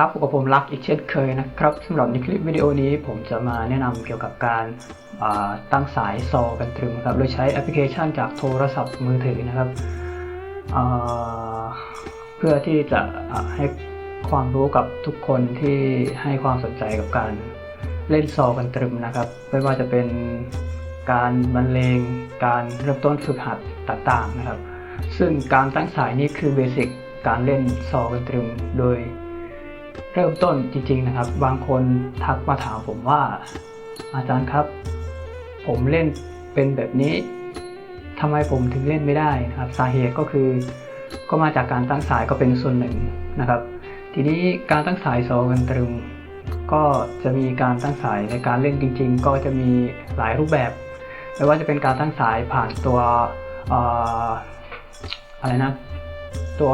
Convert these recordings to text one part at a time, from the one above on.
ครับพบกับผมรักอีกเช่นเคยนะครับสำหรับในคลิปวิดีโอนี้ผมจะมาแนะนำเกี่ยวกับการาตั้งสายซอกันตรึมครับโดยใช้แอปพลิเคชันจากโทรศัพท์มือถือนะครับเพื่อที่จะให้ความรู้กับทุกคนที่ให้ความสนใจกับการเล่นซอกันตรึมนะครับ ไม่ว่าจะเป็นการบรรเลงการเริ่มต้นฝึกหัดต่างๆนะครับ ซึ่งการตั้งสายนี่คือเบสิกการเล่นซอกันตรึมโดย เริ่มต้นจริงๆนะครับ บางคนทักมาถามผมว่า อาจารย์ครับ ผมเล่นเป็นแบบนี้ทำไมผมถึงเล่นไม่ได้นะครับสาเหตุก็คือก็มาจากการตั้งสายก็เป็นส่วนหนึ่งนะครับ ทีนี้การตั้งสายโซกันตรึม ก็จะมีการตั้งสายในการเล่นจริง ๆ ก็จะมีหลายรูปแบบไม่ว่าจะเป็นการตั้งสายผ่านตัวออะไรนะตัว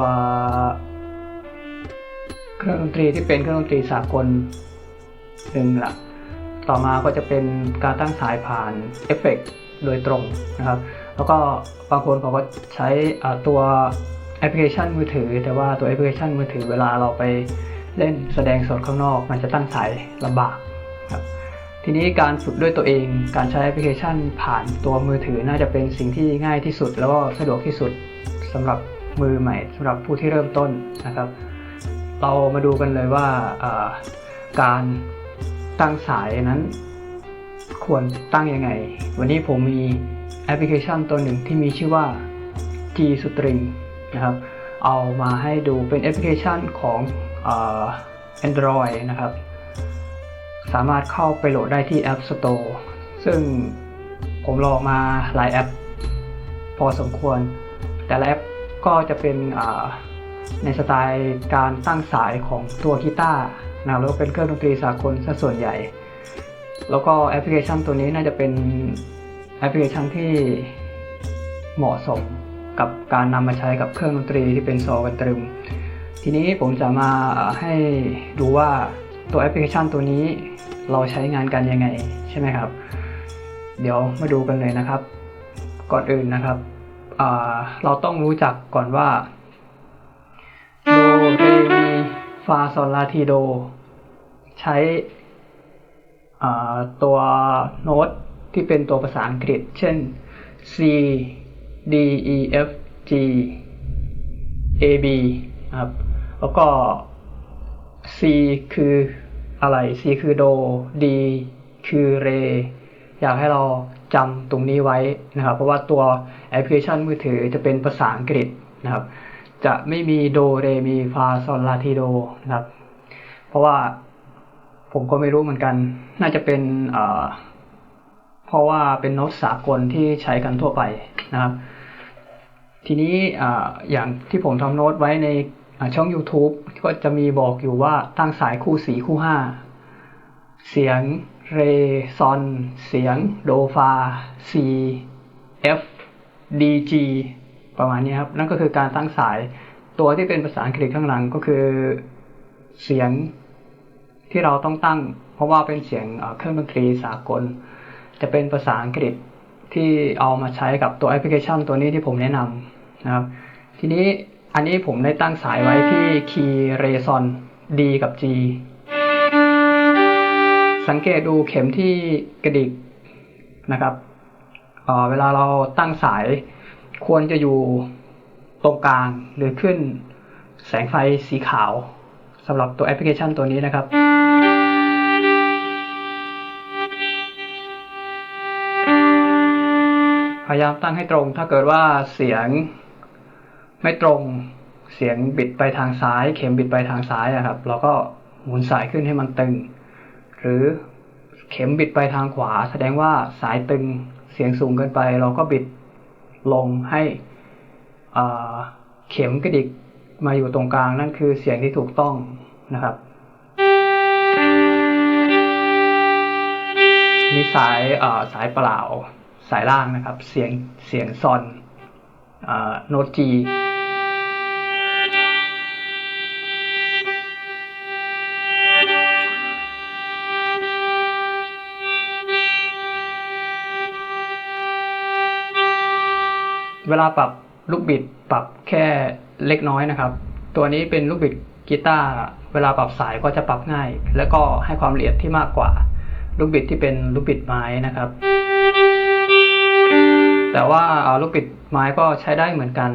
เครื่องดนตรีที่เป็นเครื่องดนตรีสากลหนึ่งละต่อมาก็จะเป็นการตั้งสายผ่านเอฟเฟกต์โดยตรงนะครับ แล้วก็บางคนเขาก็ใช้ตัวแอปพลิเคชันมือถือ แต่ว่าตัวแอปพลิเคชันมือถือเวลาเราไปเล่นแสดงสดข้างนอก มันจะตั้งสายลำบากครับทีนี้การฝึกด้วยตัวเองการใช้แอปพลิเคชันผ่านตัวมือถือน่าจะเป็นสิ่งที่ง่ายที่สุด แล้วก็สะดวกที่สุดสำหรับมือใหม่สำหรับผู้ที่เริ่มต้นนะครับ เรามาดูกันเลยว่าการตั้งสายนั้น ควรตั้งยังไง วันนี้ผมมีแอปพลิเคชันตัวหนึ่งที่มีชื่อว่า G String นะครับ เอามาให้ดูเป็นแอปพลิเคชันของอ Android นะครับ สามารถเข้าไปโหลดได้ที่ App Store ซึ่งผมลองมาหลายแอป พอสมควร แต่ละแอปก็จะเป็นอ่า ในสไตล์การตั้งสายของตัวกีตาร์นะแล้วก็เป็นเครื่องดนตรีสากลซะส่วนใหญ่ แล้วก็แอปพลิเคชันตัวนี้น่าจะเป็นแอปพลิเคชันที่เหมาะสมกับการนำมาใช้กับเครื่องดนตรีที่เป็นซอกันตรึม ทีนี้ผมจะมาให้ดูว่าตัวแอปพลิเคชันตัวนี้เราใช้งานกันยังไงใช่ไหมครับ เดี๋ยวมาดูกันเลยนะครับ ก่อนอื่นนะครับเราต้องรู้จักก่อนว่า เรมีฟาซอลลาทีโด ใช้ตัวโน้ตที่เป็นตัวภาษาอังกฤษ เช่น C D E F G A B ครับ แล้วก็ C คืออะไร C คือโด D คือเร อยากให้เราจำตรงนี้ไว้นะครับ เพราะว่าตัวแอปพลิเคชันมือถือจะเป็นภาษาอังกฤษนะครับ จะไม่มีโดเรมีฟาซอลลาทีโดนะครับ เพราะว่าผมก็ไม่รู้เหมือนกัน น่าจะเป็นเพราะว่าเป็นโน้ตสากลที่ใช้กันทั่วไปนะครับ ทีนี้ออย่างที่ผมทำโน้ตไว้ในช่อง YouTube ก็จะมีบอกอยู่ว่าตั้งสายคู่สีคู่ห้าเสียงเรซอน เสียงโดฟาซีเอฟดีจี ประมาณนี้ครับ นั่นก็คือการตั้งสายตัวที่เป็นภาษาอังกฤษข้างหลังก็คือเสียงที่เราต้องตั้ง เพราะว่าเป็นเสียงเครื่องดนตรีสากล จะเป็นภาษาอังกฤษที่เอามาใช้กับตัวแอปพลิเคชันตัวนี้ที่ผมแนะนำนะครับ ทีนี้อันนี้ผมได้ตั้งสายไว้ที่คีย์เรซอน D กับ G สังเกตดูเข็มที่กระดิกนะครับเเวลาเราตั้งสาย ควรจะอยู่ตรงกลางหรือขึ้นแสงไฟสีขาวสำหรับตัวแอปพลิเคชันตัวนี้นะครับ พยายามตั้งให้ตรงถ้าเกิดว่าเสียงไม่ตรงเสียงบิดไปทางซ้าย เข็มบิดไปทางซ้ายอะครับ เราก็หมุนสายขึ้นให้มันตึง หรือเข็มบิดไปทางขวา แสดงว่าสายตึงเสียงสูงเกินไป เราก็บิด ลงให้เข็มกระดิกมาอยู่ตรงกลางนั่นคือเสียงที่ถูกต้องนะครับนี่สายสายเปล่าสายล่างนะครับ เสียงเสียงซอนอโน้ตจี เวลาปรับลูกบิดปรับแค่เล็กน้อยนะครับ ตัวนี้เป็นลูกบิดกีตาร์เวลาปรับสายก็จะปรับง่าย แล้วก็ให้ความละเอียดที่มากกว่า ลูกบิดที่เป็นลูกบิดไม้นะครับ แต่ว่าลูกบิดไม้ก็ใช้ได้เหมือนกัน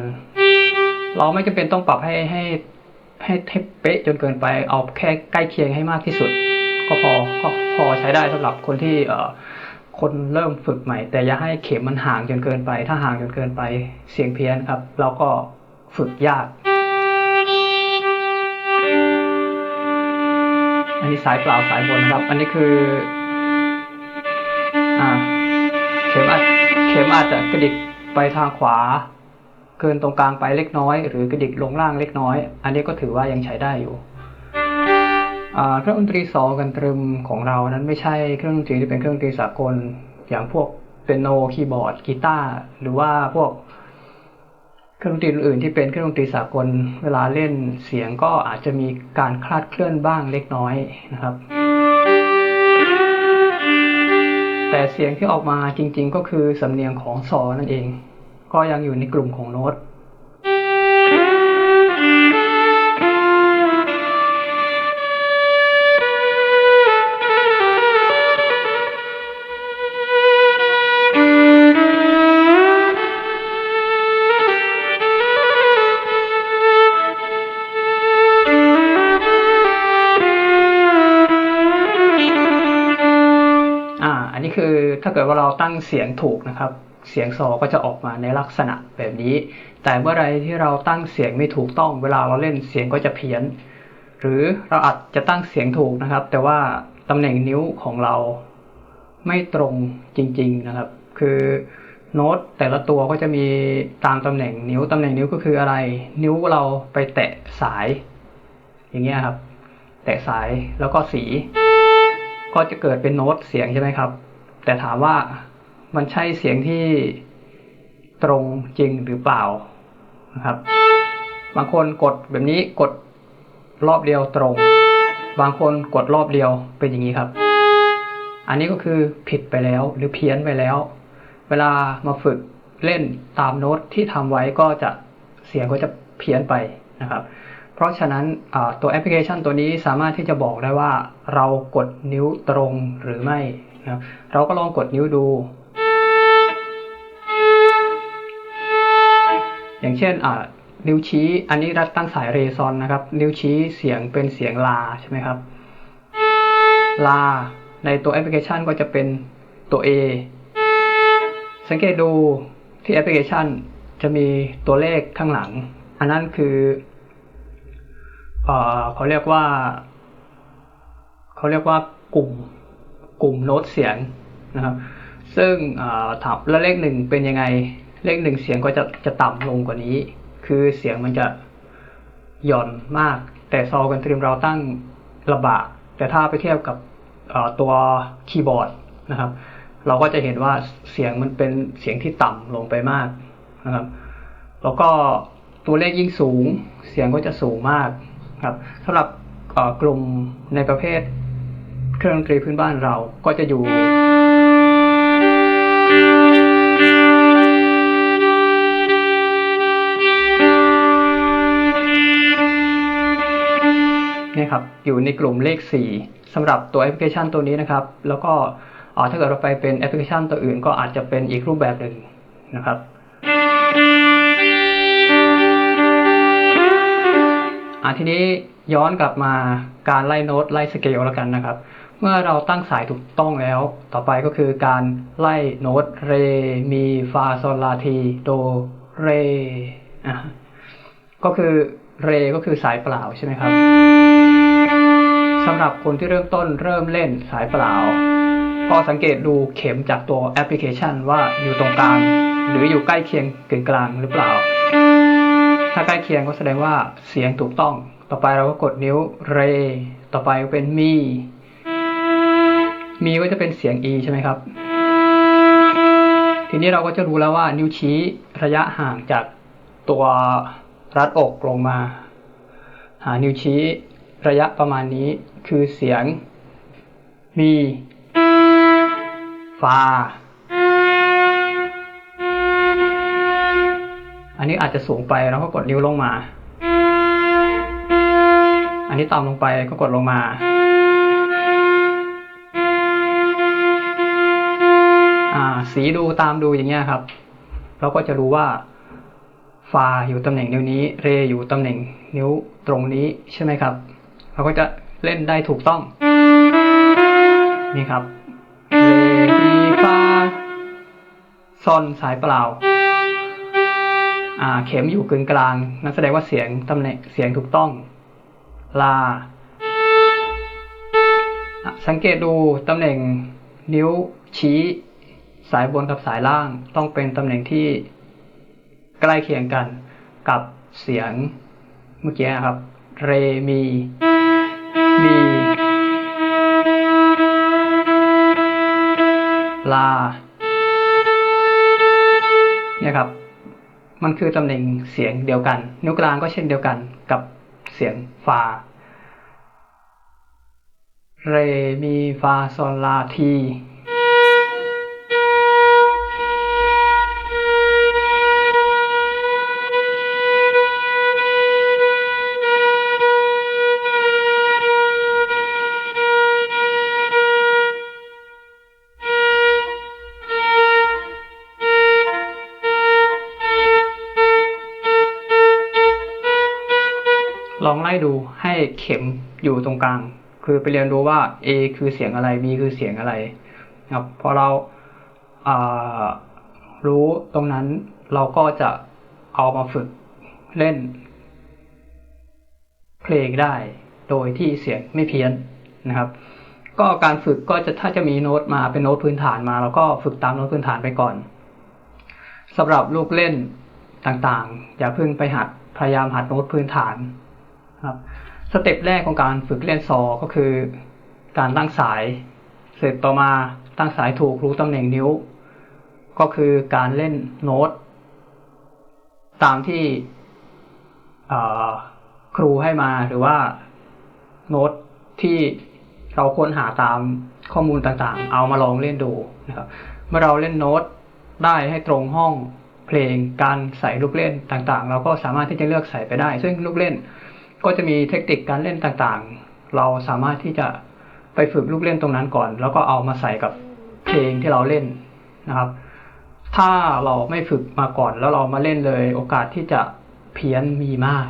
เราไม่จำเป็นต้องปรับให้ให้ให้เป๊ะจนเกินไปเอาแค่ใกล้เคียงให้มากที่สุด ก็พอก็พอใช้ได้สำหรับคนที่เอ่อ คนเริ่มฝึกใหม่ แต่อย่าให้เข็มมันห่างจนเกินไป ถ้าห่างจนเกินไปเสียงเพี้ยนครับ เราก็ฝึกยาก อันนี้สายเปล่าสายบนนะครับ อันนี้คืออ่าเข็มอาจเข็มอาจจะกระดิกไปทางขวา เกินตรงกลางไปเล็กน้อย หรือกระดิกลงล่างเล็กน้อย อันนี้ก็ถือว่ายังใช้ได้อยู่ เครื่องดนตรีซอกันตรึมของเรานั้นไม่ใช่เครื่องดนตรีที่เป็นเครื่องดนตรีสากล อย่างพวกเปียโนคีย์บอร์ดกีตาร์หรือว่าพวกเครื่องดนตรีอื่นที่เป็นเครื่องดนตรีสากลเวลาเล่นเสียงก็อาจจะมีการคลาดเคลื่อนบ้างเล็กน้อยนะครับ แต่เสียงที่ออกมาจริง ๆ ก็คือสำเนียงของซอนั่นเอง ก็ยังอยู่ในกลุ่มของโน้ตาเกิดว่าเราตั้งเสียงถูกนะครับ เสียงซอก็จะออกมาในลักษณะแบบนี้ แต่เมื่อไรที่เราตั้งเสียงไม่ถูกต้อง เวลาเราเล่นเสียงก็จะเพี้ยน หรือเราอาจจะตั้งเสียงถูกนะครับ แต่ว่าตำแหน่งนิ้วของเราไม่ตรงจริง ๆนะครับ คือโน้ตแต่ละตัวก็จะมีตามตำแหน่งนิ้วตำแหน่งนิ้วก็คืออะไร นิ้วเราไปแตะสาย อย่างเงี้ยครับ แตะสายแล้วก็สี ก็จะเกิดเป็นโน้ตเสียงใช่ไหมครับ แต่ถามว่ามันใช่เสียงที่ตรงจริงหรือเปล่านะครับ บางคนกดแบบนี้กดรอบเดียวตรง บางคนกดรอบเดียวเป็นอย่างนี้ครับ อันนี้ก็คือผิดไปแล้วหรือเพี้ยนไปแล้ว เวลามาฝึกเล่นตามโน้ตที่ทำไว้ก็จะเสียงก็จะเพี้ยนไปนะครับ เพราะฉะนั้นตัวแอปพลิเคชันตัวนี้สามารถที่จะบอกได้ว่าเรากดนิ้วตรงหรือไม่ นะครับเราก็ลองกดนิ้วดู อย่างเช่นนิ้วชี้อันนี้รัดตั้งสายเรซอนนะครับ นิ้วชี้เสียงเป็นเสียงลาใช่ไหมครับ ลา ในตัวแอปพลิเคชันก็จะเป็นตัว A สังเกตดูที่แอปพลิเคชันจะมีตัวเลขข้างหลัง อันนั้นคือเอเขาเรียกว่า เขาเรียกว่ากลุ่ม กลุ่มโน้ตเสียงนะครับ ซึ่งถามแล้วเลขหนึ่งเป็นยังไง เลขหนึ่งเสียงก็จะจะต่ำลงกว่านี้ คือเสียงมันจะหย่อนมาก แต่ซอกันตรีมเราตั้งระบะแต่ถ้าไปเทียบกับตัวคีย์บอร์ดนะครับ เราก็จะเห็นว่าเสียงมันเป็นเสียงที่ต่ำลงไปมากนะครับ แล้วก็ตัวเลขยิ่งสูง เสียงก็จะสูงมากครับสำหรับกลุ่มในประเภท เครื่องดนตรีพื้นบ้านเราก็จะอยู่ นี่ครับ อยู่ในกลุ่มเลข 4สำหรับตัวแอปพลิเคชันตัวนี้นะครับ แล้วก็ถ้าเกิดเราไปเป็นแอปพลิเคชันตัวอื่นก็อาจจะเป็นอีกรูปแบบหนึ่งนะครับอะทีนี้ย้อนกลับมาการไล่โน้ตไล่สเกลแล้วกันนะครับ เมื่อเราตั้งสายถูกต้องแล้ว ต่อไปก็คือการไล่โน้ตเร มี ฟาโซลาที โด เรอะก็คือเรก็คือสายเปล่าใช่ไหมครับสำหรับคนที่เริ่มต้นเริ่มเล่นสายเปล่า ก็สังเกตดูเข็มจากตัวแอปพลิเคชันว่าอยู่ตรงกลาง หรืออยู่ใกล้เคียงกึ่งกลางหรือเปล่า ถ้าใกล้เคียงก็แสดงว่าเสียงถูกต้อง ต่อไปเราก็กดนิ้วเร ต่อไปก็เป็นมี มีก็จะเป็นเสียง e ใช่ไหมครับ ทีนี้เราก็จะรู้แล้วว่านิ้วชี้ระยะห่างจากตัวรัดอกลงมา หานิ้วชี้ระยะประมาณนี้คือเสียงมีฟาอันนี้อาจจะสูงไปเราก็กดนิ้วลงมา อันนี้ต่ำลงไปก็กดลงมา สีดูตามดูอย่างเงี้ยครับ เราก็จะรู้ว่าฟาอยู่ตำแหน่งนิ้วนี้ เรอยู่ตำแหน่งนิ้วตรงนี้ใช่ไหมครับ เราก็จะเล่นได้ถูกต้อง นี่ครับ เรมีฟาซอนสายเปล่า อ่า เข็มอยู่กึ่งกลาง นั่นแสดงว่าเสียงตำแหน่งเสียงถูกต้อง ลา สังเกตดูตำแหน่งนิ้วชี้ สายบนกับสายล่างต้องเป็นตำแหน่งที่ใกล้เคียงกันกับเสียงเมื่อกี้นะครับ เร มี มี ลา เนี่ยครับ มันคือตำแหน่งเสียงเดียวกัน นิ้วกลางก็เช่นเดียวกันกับเสียงฟา เร มี ฟา โซลลาที ไล่ดูให้เข็มอยู่ตรงกลาง คือไปเรียนรู้ว่า A คือเสียงอะไร B คือเสียงอะไรครับพอเราอ่ารู้ตรงนั้นเราก็จะเอามาฝึกเล่น เพลงได้โดยที่เสียงไม่เพี้ยนนะครับ ก็การฝึกก็จะถ้าจะมีโน้ตมาเป็นโน้ตพื้นฐานมาเราก็ฝึกตามโน้ตพื้นฐานไปก่อนสำหรับลูกเล่นต่างๆ อย่าเพิ่งไปหัดพยายามหัดโน้ตพื้นฐาน ครับสเต็ปแรกของการฝึกเล่นซอก็คือ การตั้งสาย เสร็จต่อมาตั้งสายถูกรู้ตำแหน่งนิ้ว ก็คือการเล่นโน้ต ตามที่ครูให้มาหรือว่าโน้ตที่เราค้นหาตามข้อมูลต่างๆ เอามาลองเล่นดูนะครับ เมื่อเราเล่นโน้ตได้ให้ตรงห้องเพลงการใส่ลูกเล่นต่างๆ เราก็สามารถที่จะเลือกใส่ไปได้ ซึ่งลูกเล่น ก็จะมีเทคนิคการเล่นต่างๆ เราสามารถที่จะไปฝึกลูกเล่นตรงนั้นก่อน แล้วก็เอามาใส่กับเพลงที่เราเล่นนะครับ ถ้าเราไม่ฝึกมาก่อนแล้วเรามาเล่นเลย โอกาสที่จะเพี้ยนมีมาก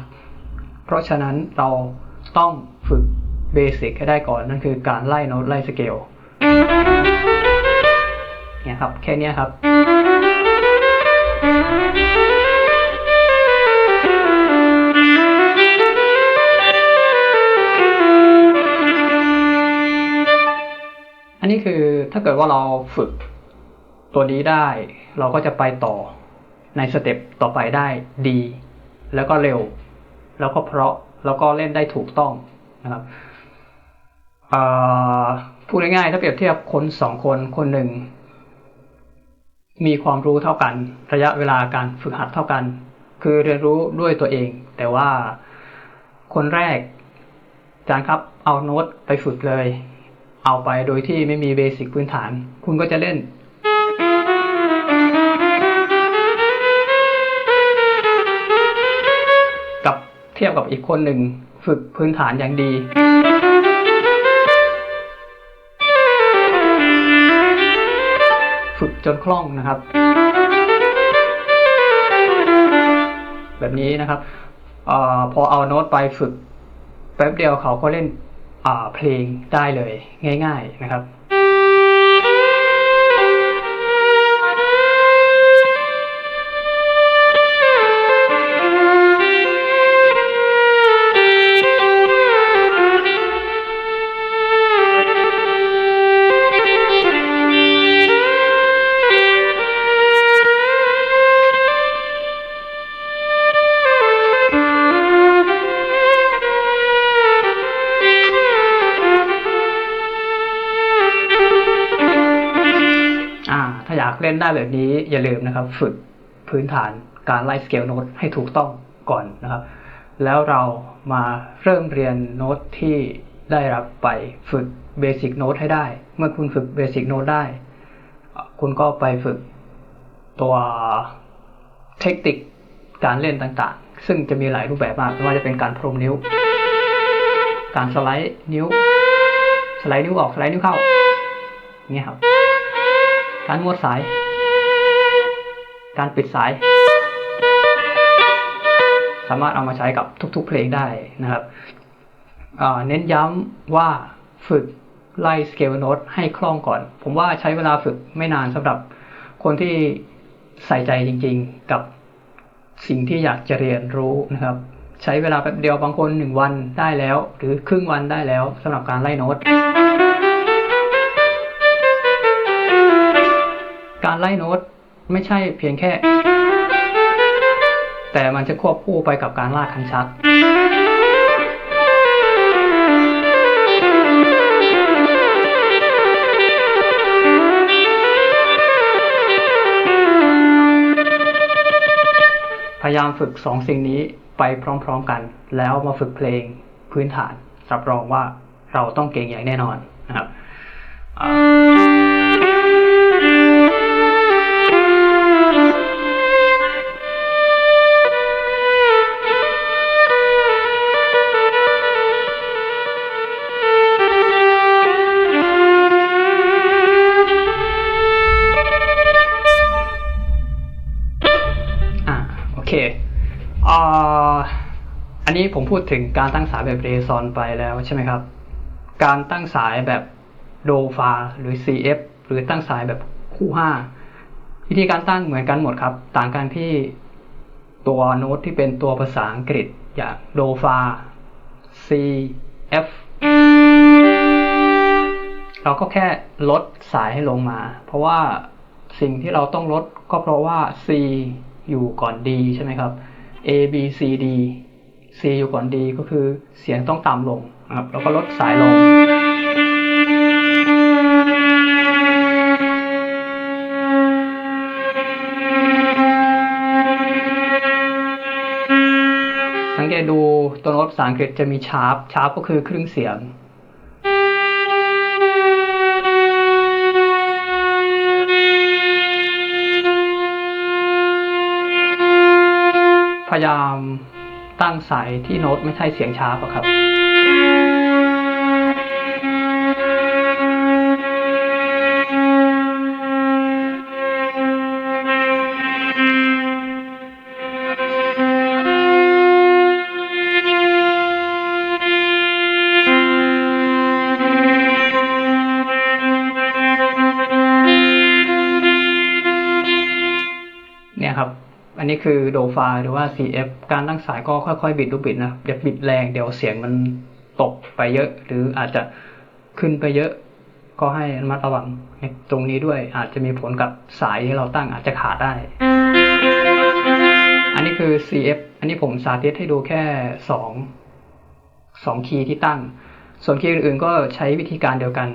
เพราะฉะนั้นเราต้องฝึกเบสิกให้ได้ก่อนนั่นคือการไล่โน้ตไล่สเกลเนี่ยครับ แค่นี้ครับ อันนี้คือถ้าเกิดว่าเราฝึกตัวนี้ได้ เราก็จะไปต่อในสเต็ปต่อไปได้ดี แล้วก็เร็ว แล้วก็เพราะแล้วก็เล่นได้ถูกต้องนะครับพูดง่ายๆถ้าเปรียบเทียบคนสองคนคนหนึ่ง มีความรู้เท่ากัน ระยะเวลาการฝึกหัดเท่ากัน คือเรียนรู้ด้วยตัวเอง แต่ว่าคนแรกอาจารย์ครับเอาโน้ตไปฝึกเลย เอาไปโดยที่ไม่มีเบสิกพื้นฐาน คุณก็จะเล่น กับเทียบกับอีกคนหนึ่งฝึกพื้นฐานอย่างดี ฝึกจนคล่องนะครับ แบบนี้นะครับอพอเอาโน้ตไปฝึกแป๊บเดียวเขาก็เล่น เพลงได้เลยง่าย ๆนะครับ นได้แบบนี้อย่าลืมนะครับ ฝึกพื้นฐานการไล่สเกลโน้ตให้ถูกต้องก่อนนะครับ แล้วเรามาเริ่มเรียนโน้ตที่ได้รับไปฝึกเบสิกโน้ตให้ได้ เมื่อคุณฝึกเบสิกโน้ตได้ คุณก็ไปฝึกตัวเทคนิคการเล่นต่างๆ ซึ่งจะมีหลายรูปแบบมากไม่ว่าจะเป็นการพรมนิ้ว การสไลด์นิ้ว สไลด์นิ้วออกสไลด์นิ้วเข้าอย่างเงี้ยครับ การงวดสาย การปิดสาย สามารถเอามาใช้กับทุกๆเพลงได้นะครับเน้นย้ำว่าฝึกไล่สเกลโน้ตให้คล่องก่อน ผมว่าใช้เวลาฝึกไม่นานสำหรับคนที่ใส่ใจจริงๆ กับสิ่งที่อยากจะเรียนรู้นะครับ ใช้เวลาแป๊บเดียวบางคนหนึ่งวันได้แล้ว หรือครึ่งวันได้แล้วสำหรับการไล่โน้ต การไล่โน้ต ไม่ใช่เพียงแค่ แต่มันจะควบคู่ไปกับการลากคันชัก พยายามฝึกสองสิ่งนี้ไปพร้อมๆกัน แล้วมาฝึกเพลงพื้นฐานรับรองว่าเราต้องเก่งอย่างแน่นอนนะครับ พูดถึงการตั้งสายแบบเรซอนไปแล้วใช่ไหมครับ การตั้งสายแบบโดฟาหรือ CF หรือตั้งสายแบบคู่ 5 วิธีการตั้งเหมือนกันหมดครับ ต่างกันที่ตัวโน้ตที่เป็นตัวภาษาอังกฤษอย่างโดฟา C F เราก็แค่ลดสายให้ลงมา เพราะว่าสิ่งที่เราต้องลดก็เพราะว่า C อยู่ก่อน D ใช่ไหมครับ A B C D C อยู่ก่อน D ก็คือเสียงต้องต่ำลงครับแล้วก็ลดสายลง สังเกตดูตัวโน้ตภาษาอังกฤษจะมีชาร์ปชาร์ปก็คือครึ่งเสียงพยายาม ตั้งสายที่โน้ตไม่ใช่เสียงชาร์ปอะครับ คือโดฟาหรือว่า CF การตั้งสายก็ค่อยๆ บิดลูกบิดนะอย่าบิดแรงเดี๋ยวเสียงมันตกไปเยอะ หรืออาจจะขึ้นไปเยอะ ก็ให้ระมัดระวังตรงนี้ด้วยอาจจะมีผลกับสายที่เราตั้งอาจจะขาดได้ อันนี้คือ CF อันนี้ผมสาธิตให้ดูแค่สองสองคีย์ที่ตั้ง ส่วนคีย์อื่นๆ ก็ใช้วิธีการเดียวกัน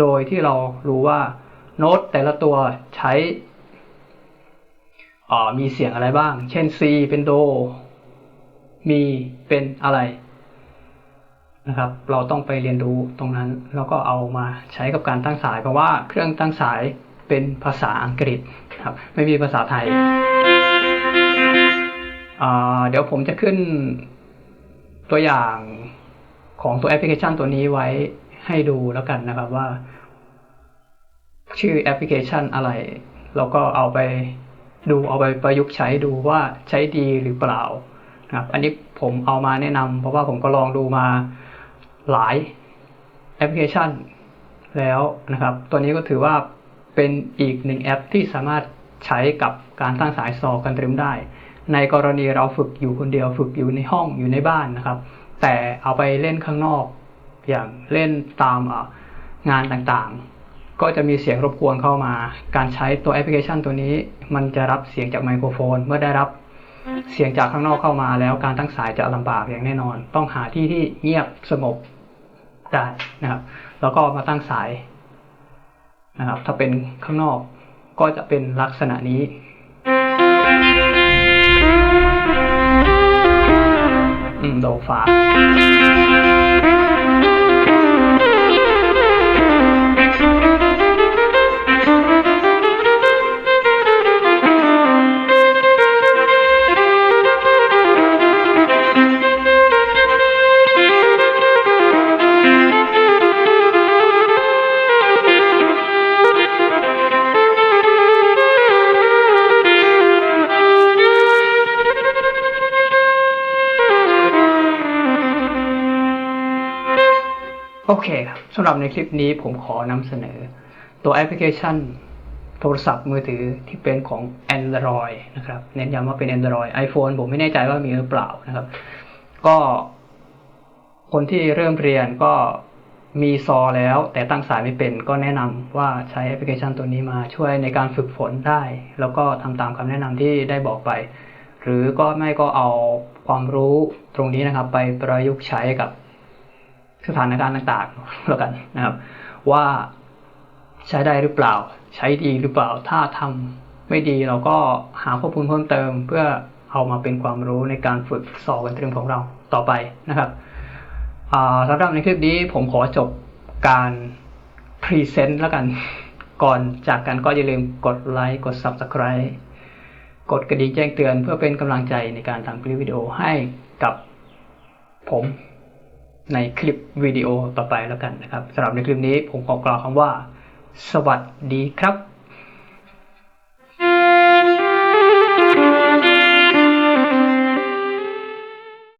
โดยที่เรารู้ว่าโน้ตแต่ละตัวใช้ มีเสียงอะไรบ้าง เช่น C เป็นโด มีเป็นอะไรนะครับ เราต้องไปเรียนรู้ตรงนั้นแล้วก็เอามาใช้กับการตั้งสาย เพราะว่าเครื่องตั้งสายเป็นภาษาอังกฤษครับ ไม่มีภาษาไทย เดี๋ยวผมจะขึ้นตัวอย่างของตัวแอปพลิเคชันตัวนี้ไว้ให้ดูแล้วกันนะครับว่า ชื่อแอปพลิเคชันอะไรเราก็เอาไป ดูเอาไปประยุกต์ใช้ดูว่าใช้ดีหรือเปล่านะครับอันนี้ผมเอามาแนะนำเพราะว่าผมก็ลองดูมาหลายแอปพลิเคชันแล้วนะครับ ตัวนี้ก็ถือว่าเป็นอีกหนึ่งแอปที่สามารถใช้กับการตั้งสายซอกันตรึมได้ ในกรณีเราฝึกอยู่คนเดียวฝึกอยู่ในห้องอยู่ในบ้านนะครับ แต่เอาไปเล่นข้างนอก อย่างเล่นตามงานต่างๆ ก็จะมีเสียงรบกวนเข้ามา การใช้ตัวแอปพลิเคชันตัวนี้ มันจะรับเสียงจากไมโครโฟน เมื่อได้รับเสียงจากข้างนอกเข้ามาแล้วการตั้งสายจะลำบากอย่างแน่นอน ต้องหาที่ที่เงียบสงบได้นะครับ แล้วก็มาตั้งสายนะครับ ถ้าเป็นข้างนอกก็จะเป็นลักษณะนี้อืมโดฟ้า เคครับสำหรับในคลิปนี้ผมขอนำเสนอ ตัวแอปพลิเคชัน โทรศัพท์มือถือที่เป็นของ Android นะครับเน้นย้ำว่าเป็น Android iPhone ผมไม่แน่ใจว่ามีหรือเปล่านะครับ ก็ คนที่เริ่มเรียนก็มีซอแล้ว แต่ตั้งสายไม่เป็นก็แนะนำว่าใช้แอปพลิเคชันตัวนี้มาช่วยในการฝึกฝนได้ แล้วก็ทำตามคำแนะนำที่ได้บอกไป หรือก็ไม่ก็เอาความรู้ตรงนี้นะครับ ไปประยุกต์ใช้กับ สถานการณ์ต่างๆแล้วกันนะครับ ว่าใช้ได้หรือเปล่า ใช้ดีหรือเปล่า ถ้าทำไม่ดีเราก็หาข้อมูลเพิ่มเติม เพื่อเอามาเป็นความรู้ในการฝึกสอบกันตรึงของเราต่อไปนะครับสำหรับในคลิปนี้ผมขอจบการพรีเซนต์แล้วกันก่อนจากกันก็อย่าลืมกดไลค์กด Subscribe กดกระดิ่งแจ้งเตือนเพื่อเป็นกำลังใจในการทำคลิปวิดีโอให้กับผม ในคลิปวิดีโอต่อไปแล้วกันนะครับสำหรับในคลิปนี้ผมขอกล่าวคำว่า สวัสดีครับ